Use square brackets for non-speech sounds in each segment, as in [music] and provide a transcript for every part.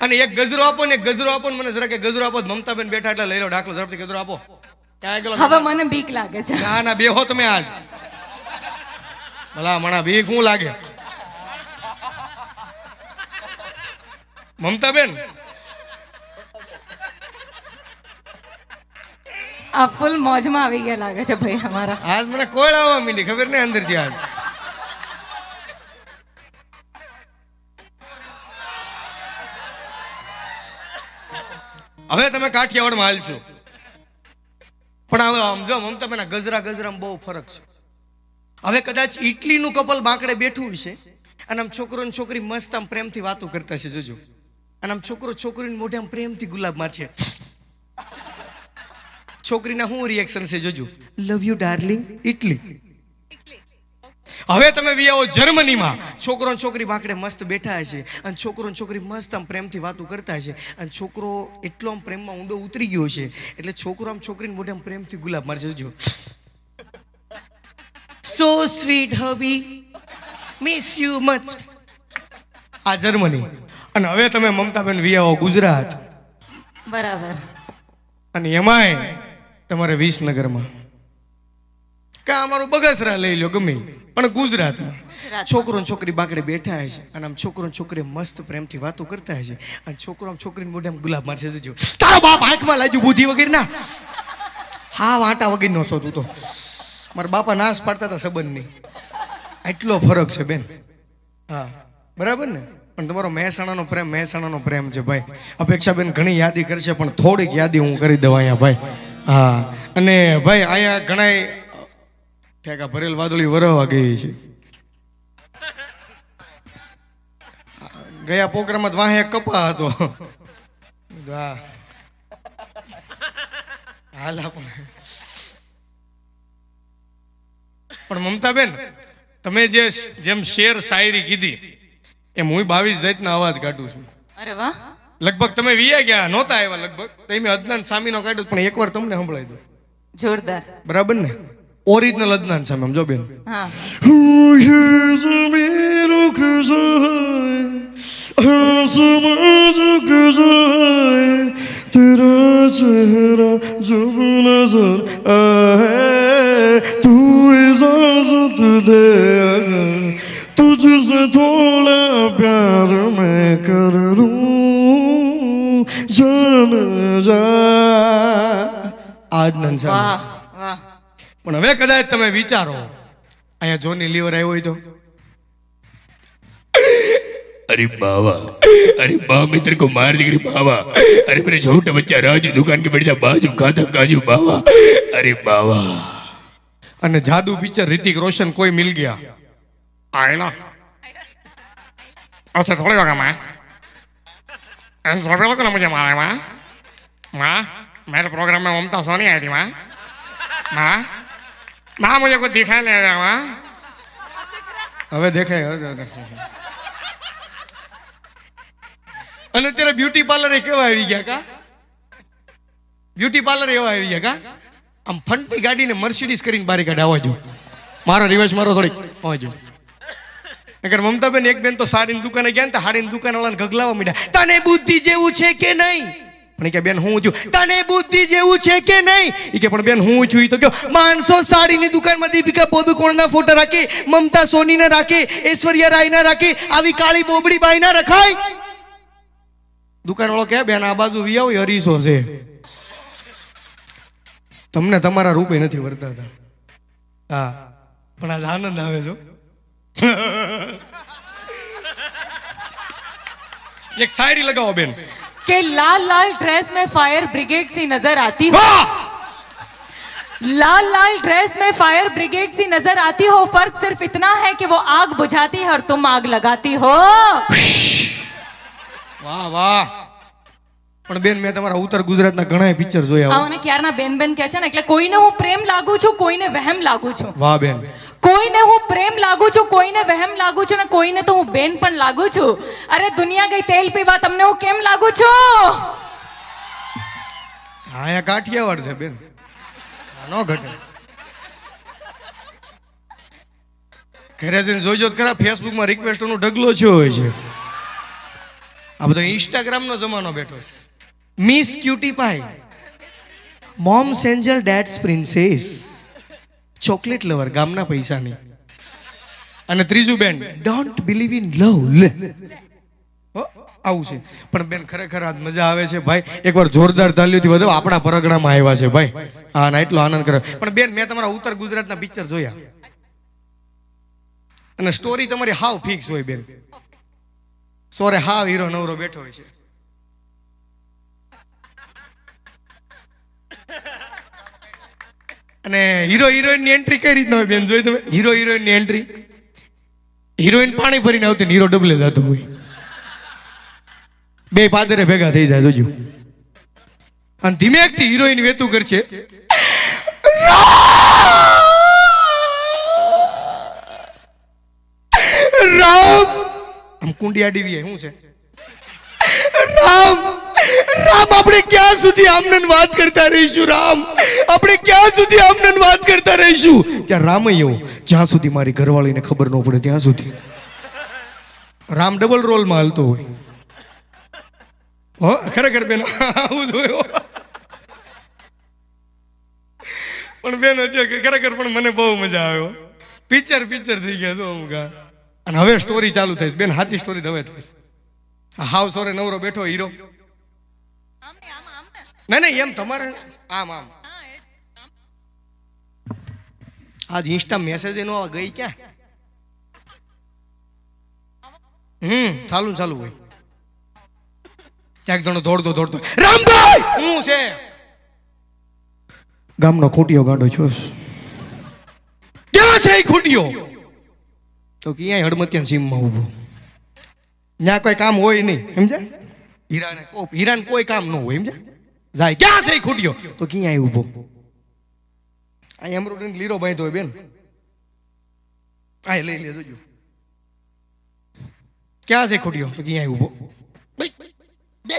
અને એક ગજરો આપો ને એક ગજરો આપો ને મને જરા કે ગજરો આપો. મમતાબેન બેઠા એટલે લઈ લો ડાકલો ઝડપથી ગજરો આપો. ક્યાં ગયેલો હવે મને બીક લાગે છે. ના ના બેહો તમે આજ. ભલા મણા બીક હું લાગે? મમતાબેન? આ ફૂલ મોજમાં આવી ગયા લાગે છે ભાઈ અમારા. આજ મને કોઈ આવવા માંડી ખબર ને અંદરથી આજ. હવે તમે કાઠિયાવાડમાં હાલ છો. પણ હવે આમ મમતા બેન ગજરા ગજરામાં બહુ ફરક છે. હવે કદાચ ઇટલીનું કપલ બાંકડે બેઠું છે અને આમ છોકરો ને છોકરી મસ્ત આમ પ્રેમથી વાતો કરતા છે જોજો. અને આમ છોકરો છોકરીને મોઢે આમ પ્રેમથી ગુલાબ મારશે. છોકરીના શું રિએક્શન છે, જોજો. લવ યુ ડાર્લિંગ ઇટલી હવે તમે વી આવો જર્મનીમાં. છોકરો ને છોકરી બાંકડે મસ્ત બેઠા છે અને છોકરો ને છોકરી મસ્ત આમ પ્રેમથી વાતો કરતા છે અને છોકરો એટલો આમ પ્રેમમાં ઊંડો ઉતરી ગયો છે એટલે છોકરો આમ છોકરીને મોઢે આમ પ્રેમથી ગુલાબ મારશે. જો. So sweet hubby miss you much આ જર્મની. અને હવે તમે મમતાબેન વી આવો ગુજરાત. બરાબર. અને એમાંય તમારે વિસનગરમાં. કા અમારું બગસરા લઈ લો ગમે. પણ ગુજરાતમાં છોકરો છોકરી બાકડે બેઠા છે અને આમ છોકરો છોકરી મસ્ત પ્રેમથી વાતો કરતા હોય છે અને છોકરો છોકરીને મોઢે આમ ગુલાબ મારશે જોજો તારો બાપ આંખમાં લાગ્યું બુદ્ધિ વગેરે ના હા વાંટા વગર નો શોધું તું. તો મારા બાપા નાશ પાડતા હતા સંબંધની. એટલો ફરક છે બેન. હા બરાબર ને? પણ તમારો મહેસાણાનો પ્રેમ મહેસાણાનો પ્રેમ છે ભાઈ. અપેક્ષા બેન ઘણી યાદી કરશે પણ થોડીક યાદી હું કરી દઉં અહીંયા ભાઈ. હા અને ભાઈ અહીંયા ઘણા ઠેકા ભરેલ વાદળી વરવા ગઈ છે. ગયા પ્રોગ્રામમાં વાહે કપા હતો. પણ મમતાબેન તમે જે જેમ શેર શાયરી કીધી એમ હું બાવીસ જાતના અવાજ કાઢું છું. અરે વાહ. લગભગ તમે વિયા ગયા નહોતા આવ્યા લગભગ. તો મેં અદનાન સામીનો કાઢ્યો પણ એકવાર તમને સંભળાઈ દો જોરદાર. બરાબર ને? ઓરિજિનલ જ ના સામે સમજો બેન. તેરા ચહેરા જબ નજર આહે તું ઇજાજત દે તુજસે થોડા પ્યાર મેં કર લૂં જાન જા આજ નંસા પણ હવે કદાચ તમે વિચારો. અહીંયા જોની લીવર આવ્યો હોય તો. અરે બાવા અરે બા મિત્ર કો માર દીકરી બાવા. અરે મેરે છોટા બચ્ચા રાજુ દુકાન કે બેઠા બાજુ ખાધા કાજુ બાવા. અરે બાવા. અને જાદુ પિક્ચર રિતિક રોશન કોઈ મિલ ગયા? આયના અચ્છા થોડી વગરમાં એમ સભે લોકો ને મુજે મારે માં? માં મેરે પ્રોગ્રામમાં મમતા સોની આવી હતી માં. માં? माँ माँ मुझे कुछ दिखाई नहीं रहा माँ હવે દેખાય હવે દેખાય અને અત્યારે બ્યુટી પાર્લર કેવા આવી ગયા કા બ્યુટી પાર્લર એવા આવી ગયા કા આમ ફંટી ગાડીને મર્સિડીઝ કરીને બારી કાઢે આવવા જો મારો રિવર્સ મારો થોડીક આવવા જો નકર મમતાબેન એક બેન તો સાડીની દુકાને ગયા ને તો સાડીની દુકાન વાળાને ગગલાવા મીડ્યા તને બુદ્ધિ જેવું છે કે નહીં પણ કે બેન, હું છું. તને બુદ્ધિ જેવું છે કે નહીં? એ કે પણ બેન, હું છું. તો કયો માણસો સાડીની દુકાનમાં દીપિકા પોદુકોણના ફોટા રાખે, મમતા સોનીને રાખે, ઐશ્વર્યા રાયના રાખે, આવી કાળી બોબડી બાઈના રખાય. દુકાનવાળો કે બેન, આ બાજુ વિયાવ હરીશો છે. તમને તમારા રૂપે નથી વર્તાતા હા, પણ આજ આનંદ આવે છો [laughs] એક શાયરી લગાવો, બેન. कि लाल लाल ड्रेस में फायर ब्रिगेड सी नजर आती हो વાહ! लाल लाल ड्रेस में फायर ब्रिगेड सी नजर आती हो फर्क सिर्फ इतना है कि वो आग बुझाती है और तुम आग लगाती हो વાહ વાહ પણ બેન મેં તમારા ઉત્તર ગુજરાતના ઘણા પિક્ચર જોયા હો. આને ક્યારના બેન બેન કહે છે ને એટલે કોઈને હું પ્રેમ લાગુ છું કોઈને વહેમ લાગુ છું વાહ બેન કોઈને હું પ્રેમ લાગુ છું કોઈને વહેમ લાગુ છું ને કોઈને તો હું બેન પણ લાગુ છું. અરે દુનિયા ગઈ તેલ પીવા તમને હું કેમ લાગુ છું? હા અહીંયા કાઠિયાવાડ છે બેન. નો ઘટે. ઘરે જઈને જોઈજો તો ખરા ફેસબુકમાં રિક્વેસ્ટનો ઢગલો થયો હોય છે. આ બધો ઇન્સ્ટાગ્રામનો જમાનો બેઠો છે. Miss cutie pie mom સેન્જલ dad's princess chocolate lover ગામના પૈસાની. અને ત્રીજું બેન ડોન્ટ બિલીવ ઇન લવ આવું છે. પણ બેન, ખરેખર આજ મજા આવે છે ભાઈ. એકવાર જોરદાર તાલીઓથી વધુ. આપણા પરગણામાં આવ્યા છે ભાઈ. હા ના એટલો આનંદ કરે પણ બેન, મેં તમારા ઉત્તર ગુજરાતના પિક્ચર જોયા. અને સ્ટોરી તમારી હાવ ફિક્સ હોય બેન. સોરે હાવ હીરો નવરો બેઠો હોય છે. અને હીરો હિરોઈનની એન્ટ્રી કઈ રીતના હોય બેન? જોઈ તમે? હીરો હિરોઈનની એન્ટ્રી હિરોઈન પાણી ભરીને આવતી હીરો ડબલે જતો હોય. બે પાદરે ભેગા થઈ જાય, જોજો. અને ધીમેકથી હિરોઈન વેતું કરશે. રામ! આમ કુંડિયા ડીવી શું છે? રામ! રામ, આપણે ક્યાં સુધી આમને વાત કરતા રહીશું, રામ? આપણે ક્યાં સુધી આમને વાત કરતા રહીશું? ત્યાં રામ એવું, જ્યાં સુધી મારી ઘરવાળીને ખબર ન પડે, ત્યાં સુધી. રામ ડબલ રોલમાં હાલતો હોય. હો, ખરેખર બેન, આવું જોયો પણ બેન ખરેખર પણ મને બહુ મજા આવ્યો પિક્ચર પિક્ચર થઈ ગયા જો અમુક અને હવે સ્ટોરી ચાલુ થઈ બેન, સાચી સ્ટોરી હવે થઈ હાવ સોરે નવરો બેઠો હીરો. નહીં ના, એમ તમારે આમ આમ. આજ ઇન્સ્ટા મેસેજ એનો ગઈ ક્યાં? હમ, ચાલુ ચાલુ હોય. ક્યાંક જણો દોડતો દોડતો. રામભાઈ! હું છે? ગામનો ખોટિયો ગાંડો છો. ક્યાં છે એ ખોટિયો? તો ક્યાંય હડમતિયા સીમમાં ઊભો. ત્યાં કોઈ કામ હોય નહીં, સમજ્યા? હીરાને હીરાને કોઈ કામ ન હોય, સમજ્યા? જાય, ક્યાં છે ખૂટ્યો તો ક્યાં ઊભો આ એમરોડની લીરો બાંધ્યો હોય બેન. આ લઈ લે જોજો ક્યાં છે ખૂટ્યો તો ક્યાં ઊભો બે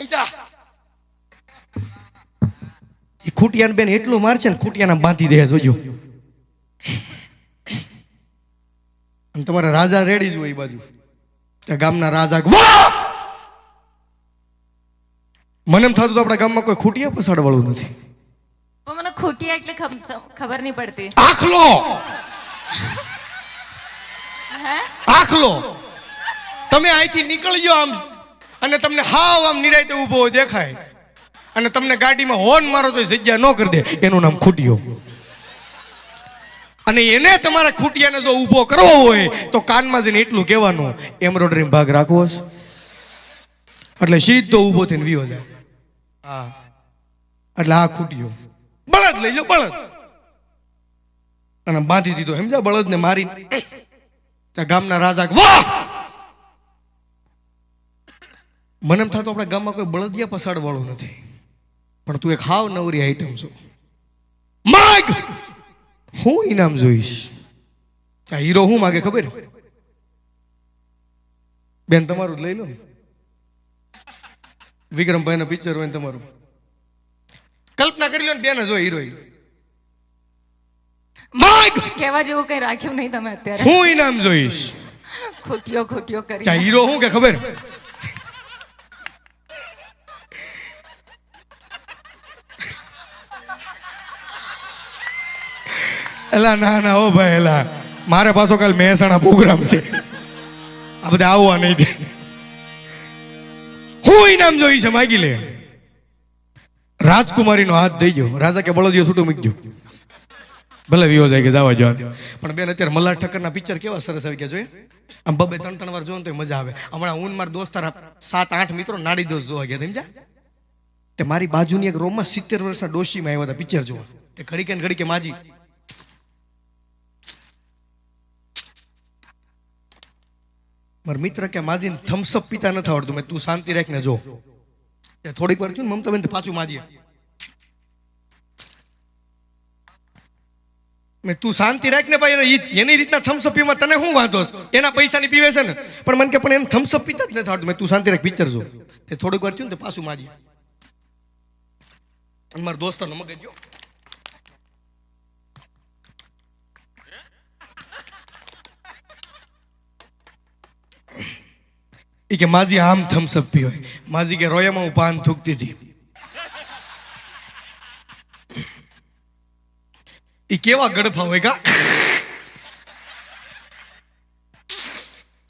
એ ખૂટિયાને બેન એટલું મારશે ને ખૂટિયાને બાંધી દે, જોજો. તમારા રાજા રેડી જ હોય એ બાજુ. ગામના રાજા વાહ! મને એમ થતું આપણા ગામમાં કોઈ ખૂટિયા પસાડ વાળું નથી મને ખૂટિયા એટલે ખબર નહીં પડતી. આખલો! આખલો! તમે અહીંથી નીકળજો આમ અને તમને હાવ આમ નિરાયતે ઊભો દેખાય. અને તમને ગાડીમાં હોર્ન મારો તો જગ્યા ન કરી દે. એનું નામ ખૂટિયો. અને એને તમારા ખૂટિયાને જો ઊભો કરવો હોય તો કાનમાં જઈને એટલું કહેવાનું એમ્બ્રોડરી ભાગ રાખવો છે. એટલે સીધો ઊભો થઈને વિયો જાય. હા એટલે આ ખૂટ્યો બળદ લઈ લો બળદ અને બાંધી દીધો સમજ્યા બળદને મારી ગામના રાજા વાહ મને એમ થતું આપણા ગામમાં કોઈ બળદિયા પસાડ વાળો નથી પણ તું એક હાવ નવરી આઈટમ છો માગ હું ઇનામ જોઈશ આ હીરો હું માગે ખબર બેન તમારું જ લઈ લો ને. વિક્રમભાઈનું પિક્ચર હોય તમારું. કલ્પના કરી લો ને બેન જ હોય હીરો માગ! કહેવા જેવું કઈ રાખ્યું નહીં તમે અત્યારે. હું ઇનામ જોઈશ. ખૂટ્યો ખોટીઓ કરી હીરો હું કે ખબર? એલા ના ના ઓ ભાઈ એલા. મારે પાછો કાલ મહેસાણા પ્રોગ્રામ છે. આ બધા આવવા નહીં દે. હું ઇનામ જોઈ છે, માગી લે. રાજકુમારીનો હાથ દઈ ગયો. રાજા કે, બળદિયો છૂટું મૂકજો ભલે વિવો જાય કે જવા જવાનું પણ બેન, અત્યારે મલ્હાર ઠક્કરના પિક્ચર કેવા સરસ આવી ગયા જોઈએ આમ બબે ત્રણ ત્રણ વાર જોવો ને તો મજા આવે. હમણાં હું મારા દોસ્તાર સાત આઠ મિત્રો નાડી દોસ્ત જોવા ગયા સમજ્યા? તે મારી બાજુની એક રોમમાં સિત્તેર વર્ષના ડોશીમાં આવ્યા હતા, પિક્ચર જોવા. તે ઘડી કે ને ઘડી કે માજી. મારા મિત્ર કે માજીને થમ્સઅપ પીતા નથી આવડતું. મેં તું શાંતિ રાખને જો. થોડીક વાર છું ને મમતા બેન પાછું માજીએ. મેં તું શાંતિ રાખ ને ભાઈ, એને રીતના થમ્સઅપ પીવા તને શું વાંધો એના એના પૈસાની પીવે છે ને. પણ મને કે, પણ એને થમ્સઅપ પીતા જ નથી આવડતું. મેં તું શાંતિ રાખ પિક્ચર જો. તે થોડીક વાર થયું ને, તે પાછું માજી મારા દોસ્તો મગજ ગયો એ કે માજી આમ થમ્સઅપ પી હોય. માજી કે રોયામાં હું પાન થૂકતી હતી. એ કેવા ગડફા હોય કા?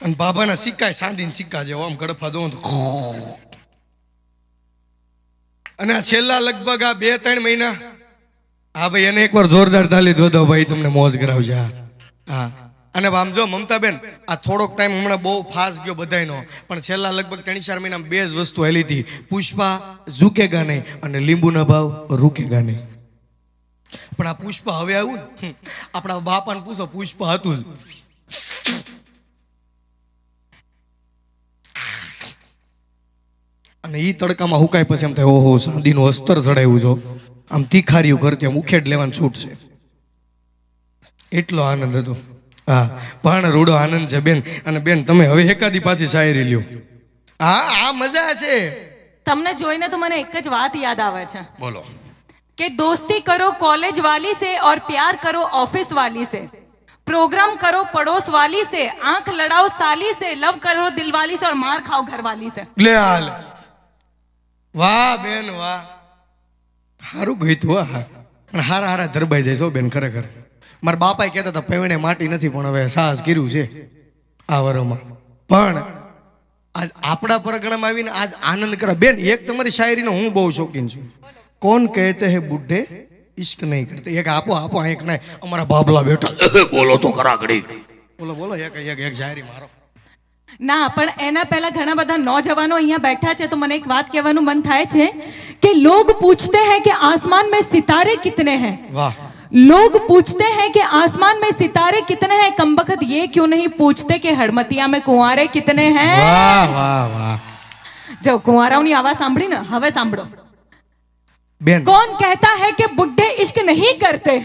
અને બાબાના સિક્કા સાંધીને સિક્કા જેવો આમ ગડફા દો અને આ છેલ્લા લગભગ આ બે ત્રણ મહિના હા ભાઈ એને એકવાર જોરદાર તાલી દો ભાઈ તમને મોજ કરાવજે. હા. અને આમ જો મમતાબેન, આ થોડોક ટાઈમ હમણાં બહુ ફાસ્ટ ગયો બધાયનો, પણ છેલ્લા લગભગ ત્રણ ચાર મહિના બે જ વસ્તુ હેલી હતી. પુષ્પા ઝૂકેગા નહીં અને લીંબુના ભાવ રૂકેગા નહીં. પણ આ પુષ્પા હવે આવ્યું ને? આપણા બાપાને પૂછો, પુષ્પા હતું જ. અને એ તડકામાં હુકાય પછી એમ થાય, ઓહો, સાંદીનું અસ્તર ચડાવ્યું છો આમ તીખાર્યું કરતી આમ ઉખેડ લેવાનું છૂટ છે. એટલો આનંદ હતો. હા પણ રૂડો આનંદ છે બેન. અને બેન તમે હવે એકાદી પાછી શાયરી લ્યો. હા આ મજા છે. તમને જોઈને તો મને એક જ વાત યાદ આવે છે. બોલો. કે દોસ્તી કરો કોલેજ વાલી સે ઓર પ્યાર કરો ઓફિસ વાલી સે. પ્રોગ્રામ કરો પડોસ વાલી સે આંખ લડાવ સાલી સે લવ કરો દિલ વાલી સે ઓર માર ખાઓ ઘર વાલી સે. લે હાલ. વાહ બેન વાહ. હારું ગયું તું હા હારા હારા ધરબાઈ જાય છો બેન ખરેખર. મારા બાપાએ કહેતા હતા પેવણે માટી નથી પણ હવે સાહસ કર્યું છે. આ વરોમાં. પણ આજ આપણા પ્રગણમાં આવીને આજ આનંદ કરે. બેન એક તમારી શાયરીનો હું બહુ શોખીન છું. કોણ કહેતે હે બુઢે ઇશ્ક નહીં કરતે. એક આપો આપો એક નહીં. અમારા બાબલા બેટા બોલો તો કરાકડી. બોલો બોલો એક એક એક શાયરી મારો. ના પણ એના પહેલા ઘણા બધા નોજવાનો અહીંયા બેઠા છે તો મને એક વાત કહેવાનું મન થાય છે કે લોગ પૂછતે હે કે આસમાન મેં સિતારે કિતને હે? વાહ. लोग पूछते हैं कि आसमान में सितारे कितने हैं कमबख्त ये क्यों नहीं पूछते कि हड़मतिया में कुंवारे कितने हैं વાહ વાહ વાહ જો કુંવારાઓની આવાજ સાંભળી ને હવે સાંભળો બેન कौन कहता है कि बुढ़े इश्क नहीं करते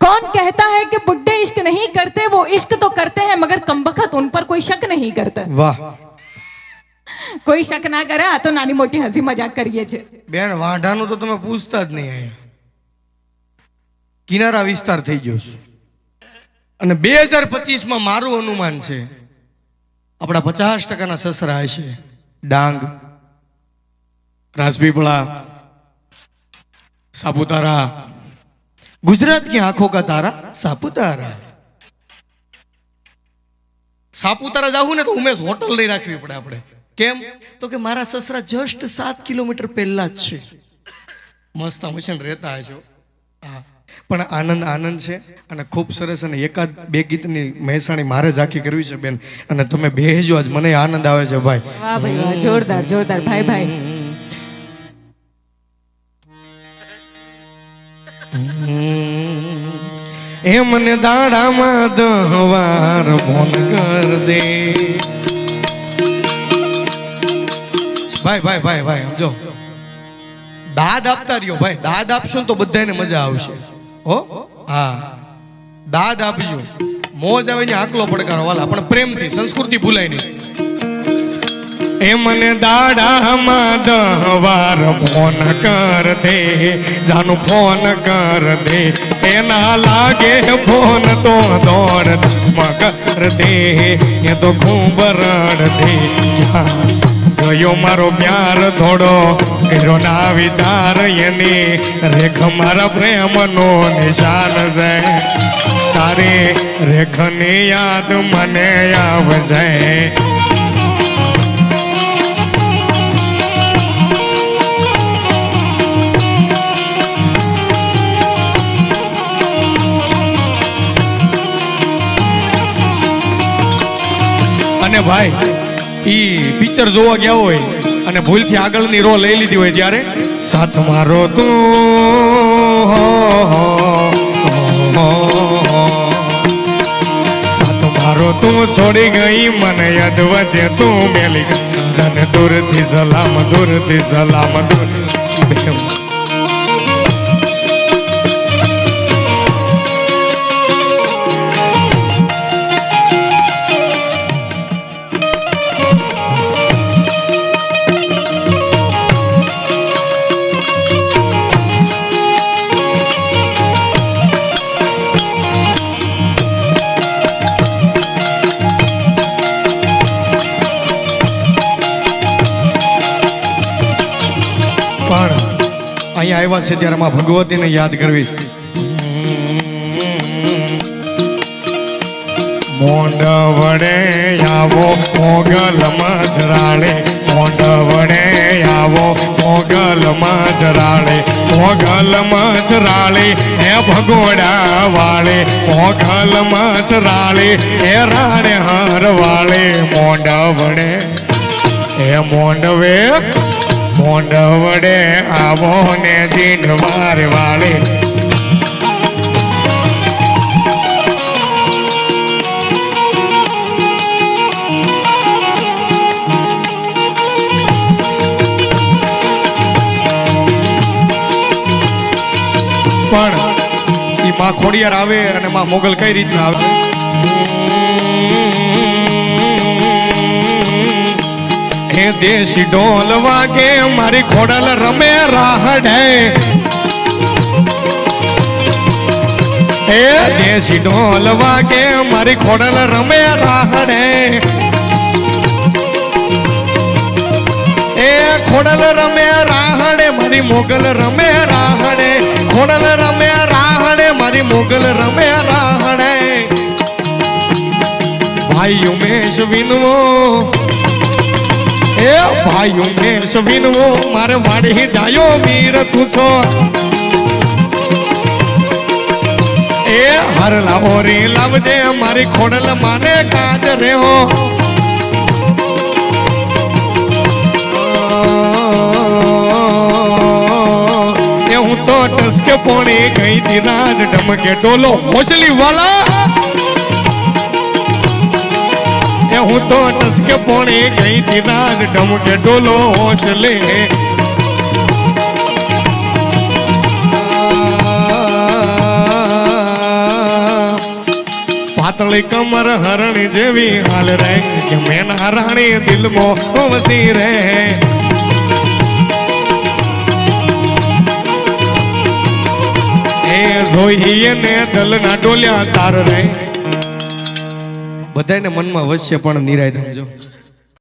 कौन कहता है कि बुढ़े इश्क नहीं करते वो इश्क तो करते हैं मगर कमबख्त उन पर कोई शक नहीं करता વાહ કોઈ શક ના કરે આ તો નાની મોટી હસી મજાક કરીએ છે બેન વાંઢાનું તો તમે પૂછતા જ નહીં અહીંયા કિનારા વિસ્તાર થઈ ગયો છે. અને બે હજાર પચીસમાં મારું અનુમાન છે, આપણા પચાસ ટકાના સસરા હશે. ડાંગ, રાજપીપળા, સાપુતારા ગુજરાત કે આંખો કા તારા સાપુતારા. સાપુતારા જાવું ને તો ઉમેશ હોટલ લઈ રાખવી પડે આપણે. કેમ? તો કે મારા સસરા જસ્ટ સાત કિલોમીટર પહેલા જ છે. મસ્ત હંમેશા રહેતા હશે હા. પણ આનંદ આનંદ છે અને ખૂબ સરસ અને એકાદ બે ગીતની મહેસાણી મારે જ આખી કરવી છે બેન. અને તમે બેહજો આજ મને આનંદ આવે છે ભાઈ. વાહ ભાઈ વાહ જોરદાર જોરદાર ભાઈ ભાઈ. એ મને દાડામાં દહવાર ફોન કર દે. ભાઈ ભાઈ ભાઈ ભાઈ સમજો. દાદ આપતા રહ્યો ભાઈ. દાદ આપશો તો બધાને મજા આવશે. હો? દાદ આપજો. મોજ આવે ને આકલો પડકારો, વાલા. પણ પ્રેમથી, સંસ્કૃતિ ભૂલાય નહીં. એ મને દાડામાં દહવાર ફોન કર દે. જાનું ફોન કર દે. એના લાગે ફોન તો દોડ કર દે. એ તો ખૂબ રડ દે ગયો મારો પ્યાર થોડો કર્યો ના વિચાર એની. રેખ મારા પ્રેમનો નિશાન છે. તારી રેખની યાદ મને આવશે અને ભાઈ ઈ પિક્ચર જોવા ગયા હોય અને ભૂલથી આગળની રો લઈ લીધી હોય ત્યારે, સાથ મારો તું. સાથ મારો તું, છોડી ગઈ, મને યાદ વચ્ચે તું મેલી ગઈ તને દૂરથી સલામ દૂરથી સલામ, દૂર આવ્યા છે ત્યારે માં ભગવતીને યાદ કરવી. મોંડ વડે આવો મોગલ મજરાળે મોંડ વડે આવો મોગલ મજરાળે મોગલ મજરાળે હે ભગોડા વાળે. મોગલ મજરાળે હે રાણે હાર વાળે. મોંડ વડે, હે મોંડવે મોંડ વડે આવો ને જીંડવાર વાળે. પણ ઈ માં ખોડિયાર આવે અને માં મોગલ કઈ રીતના આવે? હે દેશી ઢોલ વાગે મારી ખોડલ રમે રાહડે હે દેશી ઢોલ વાગે મારી ખોડલ રમે રાહડે એ ખોડલ રમે રાહડે મારી મોગલ રમે રાહડે ખોડલ રમે રાહડે મારી મોગલ રમે રાહડે ભાઈ ઉમેશ વિનવો એ ભાઈ ઉમેશ વિનવો મારે વાડી જાયો વીર તું છો. એ હરલા ઓરી લાવજે, મારી ખોડલ માને કાજ રે હો એ હું તો ટસકે પોણી ગઈ તી રાજ ડોલો મોસલી વાલા. હું તો ટસકે પોણે ગઈ તી રાજ ઢમકે ડોલો હોસલે પાતળી કમર હરણી જેવી હાલ રે, કે મેના રાણી દિલમો વસી રે. એ જોઈએ ને દલના ડોલ્યા તાર રે. બધાને મનમાં વસશે પણ નિરાય સમજો